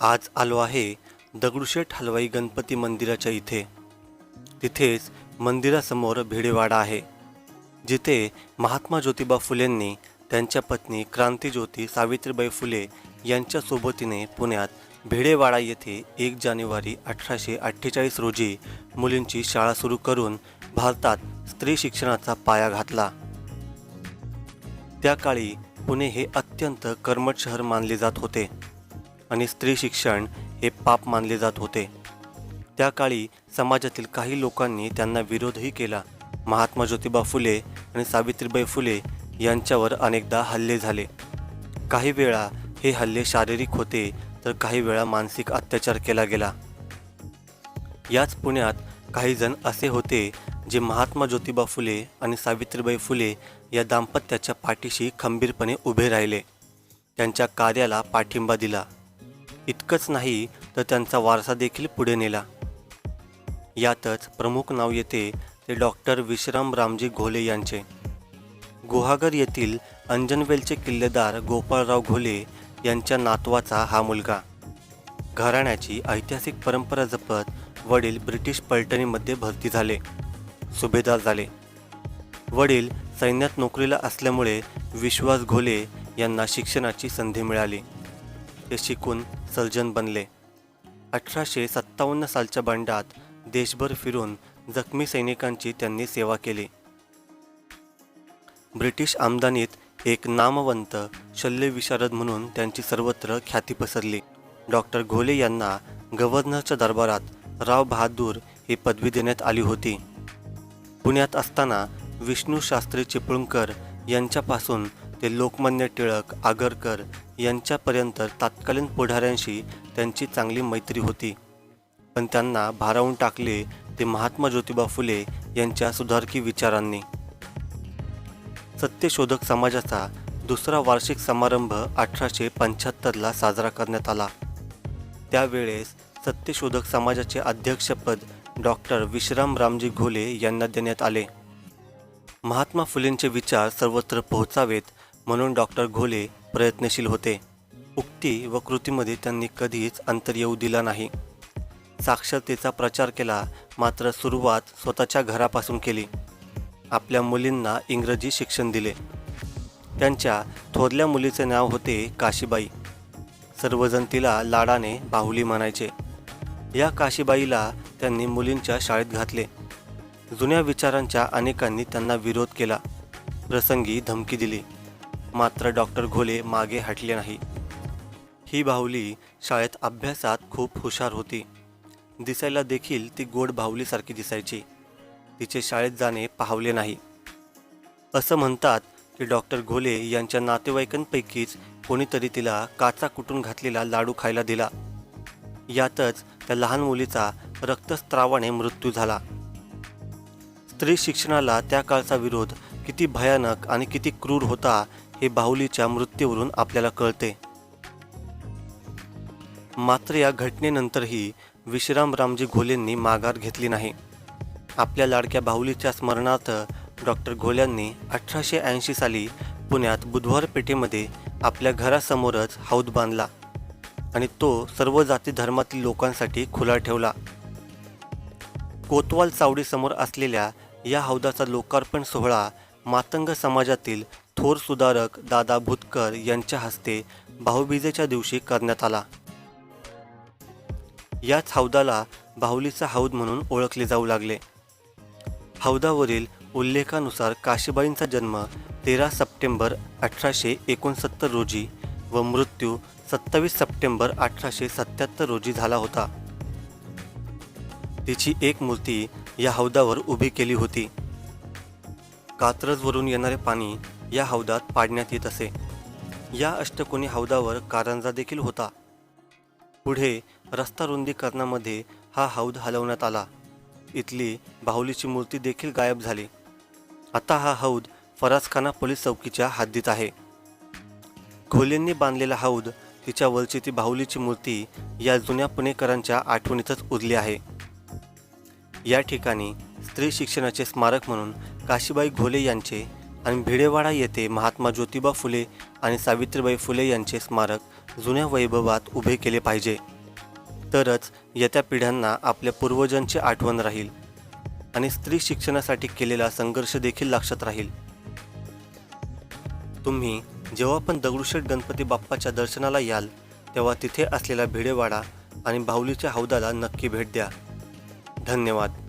आज आलो आहे दगडूशेठ हलवाई गणपती मंदिराच्या इथे. तिथेच मंदिरासमोर भिडेवाडा आहे. जिथे महात्मा ज्योतिबा फुलेंनी त्यांच्या पत्नी क्रांतीज्योती सावित्रीबाई फुले यांच्या सोबतीने पुण्यात भिडेवाडा येथे एक जानेवारी अठराशे अठ्ठेचाळीस रोजी मुलींची शाळा सुरू करून भारतात स्त्री शिक्षणाचा पाया घातला. त्या काळी पुणे हे अत्यंत कर्मठ शहर मानले जात होते. आणि स्त्री शिक्षण हे पाप मानले जात होते. त्या काळी समाजातील काही लोकांनी त्यांना विरोधही केला. महात्मा ज्योतिबा फुले आणि सावित्रीबाई फुले यांच्यावर अनेकदा हल्ले झाले. काही वेळा हे हल्ले शारीरिक होते तर काही वेळा मानसिक अत्याचार केला गेला. याच पुण्यात काही जण असे होते जे महात्मा ज्योतिबा फुले आणि सावित्रीबाई फुले या दाम्पत्याच्या पाठीशी खंबीरपणे उभे राहिले. त्यांच्या कार्याला पाठिंबा दिला. इतकंच नाही तर त्यांचा वारसा देखील पुढे नेला. यातच प्रमुख नाव येते ते डॉक्टर विश्राम रामजी घोले यांचे. गुहागर येथील अंजनवेलचे किल्लेदार गोपाळराव घोले यांच्या नातवाचा हा मुलगा. घराण्याची ऐतिहासिक परंपरा जपत वडील ब्रिटिश पलटणीमध्ये भरती झाले. सुभेदार झाले. वडील सैन्यात नोकरीला असल्यामुळे विश्वास घोले यांना शिक्षणाची संधी मिळाली. हे शिकून सर्जन बनले. अठराशे सत्तावन्न सालच्या बंडात देशभर फिरून जखमी सैनिकांची त्यांनी सेवा केली. ब्रिटिश आमदानीत एक नामवंत शल्यविशारद म्हणून त्यांची सर्वत्र ख्याती पसरली. डॉक्टर घोले यांना गव्हर्नरच्या दरबारात राव बहादूर ही पदवी देण्यात आली होती. पुण्यात असताना विष्णू शास्त्री चिपळूणकर यांच्यापासून ते लोकमान्य टिळक आगरकर यांच्यापर्यंत तत्कालीन पुढाऱ्यांशी त्यांची चांगली मैत्री होती. पण त्यांना भारावून टाकले ते महात्मा ज्योतिबा फुले यांच्या सुधारकी विचारांनी. सत्यशोधक समाजाचा दुसरा वार्षिक समारंभ अठराशे पंच्याहत्तरला साजरा करण्यात आला. त्यावेळेस सत्यशोधक समाजाचे अध्यक्षपद डॉक्टर विश्राम रामजी घोले यांना देण्यात आले. महात्मा फुलेंचे विचार सर्वत्र पोहोचावेत म्हणून डॉक्टर घोले प्रयत्नशील होते. उक्ती व कृतीमध्ये त्यांनी कधीच अंतर येऊ दिला नाही. साक्षरतेचा प्रचार केला मात्र सुरुवात स्वतःच्या घरापासून केली. आपल्या मुलींना इंग्रजी शिक्षण दिले. त्यांच्या थोरल्या मुलीचे नाव होते काशीबाई. सर्वजण तिला लाडाने बाहुली म्हणायचे. या काशीबाईला त्यांनी मुलींच्या शाळेत घातले. जुन्या विचारांच्या अनेकांनी त्यांना विरोध केला. प्रसंगी धमकी दिली. मात्र डॉक्टर घोले मागे हटले नाही. ही बाहुली शाळेत अभ्यासात खूप हुशार होती. दिसायला देखील ती गोड बाहुलीसारखी दिसायची. तिचे शाळेत जाणे पाहवले नाही. असं म्हणतात की डॉक्टर घोले यांच्या नातेवाईकांपैकीच कोणीतरी तिला काचा कुटून घातलेला लाडू खायला दिला. यातच त्या लहान मुलीचा रक्तस्त्रावाने मृत्यू झाला. स्त्री शिक्षणाला त्या काळचा विरोध किती भयानक आणि किती क्रूर होता हे बाहुलीच्या मृत्यूवरून आपल्याला कळते. मात्र या घटनेनंतरही विश्राम रामजी घोलेंनी माघार घेतली नाही. आपल्या लाडक्या बाहुलीच्या स्मरणार्थ डॉक्टर घोल्यांनी अठराशे ऐंशी साली पुण्यात बुधवार पेठेमध्ये आपल्या घरासमोरच हौद बांधला आणि तो सर्व जाती धर्मातील लोकांसाठी खुला ठेवला. कोतवाल चावडीसमोर असलेल्या या हौदाचा लोकार्पण सोहळा मातंग समाजातील थोर सुधारक दादा भुतकर यांच्या हस्ते भाऊबीजेच्या दिवशी करण्यात आला. याच हौदाला बाहुलीचा हौद म्हणून ओळखले जाऊ लागले. हौदावरील उल्लेखानुसार काशीबाईंचा जन्म तेरा सप्टेंबर अठराशे एकोणसत्तर रोजी व मृत्यू सत्तावीस सप्टेंबर अठराशे सत्याहत्तर रोजी झाला होता. तिची एक मूर्ती या हौदावर उभी केली होती. कात्रजवरून येणारे पाणी या हौदात पाडण्यात येत असे. या अष्टकोनी हौदावर कारंजा देखील होता. पुढे रस्ता रुंदीकरणामध्ये हा हौद हलवण्यात आला. इथली बाहुलीची मूर्ती देखील गायब झाली. आता हा हौद फरासखाना पोलीस चौकीच्या हद्दीत आहे. घोलेंनी बांधलेला हौद तिच्यावरची ती बाहुलीची मूर्ती या जुन्या पुणेकरांच्या आठवणीतच उरली आहे. या ठिकाणी स्त्री शिक्षणाचे स्मारक म्हणून काशीबाई घोले यांचे आणि भिडेवाडा येथे महात्मा ज्योतिबा फुले आणि सावित्रीबाई फुले यांचे स्मारक जुन्या वैभवात उभे केले पाहिजे. तरच येत्या पिढ्यांना आपल्या पूर्वजांची आठवण राहील आणि स्त्री शिक्षणासाठी केलेला संघर्ष देखील लक्षात राहील. तुम्ही जेव्हा पण दगडूशेठ गणपती बाप्पाच्या दर्शनाला याल तेव्हा तिथे असलेला भिडेवाडा आणि बाहुलीच्या हौदाला नक्की भेट द्या. धन्यवाद.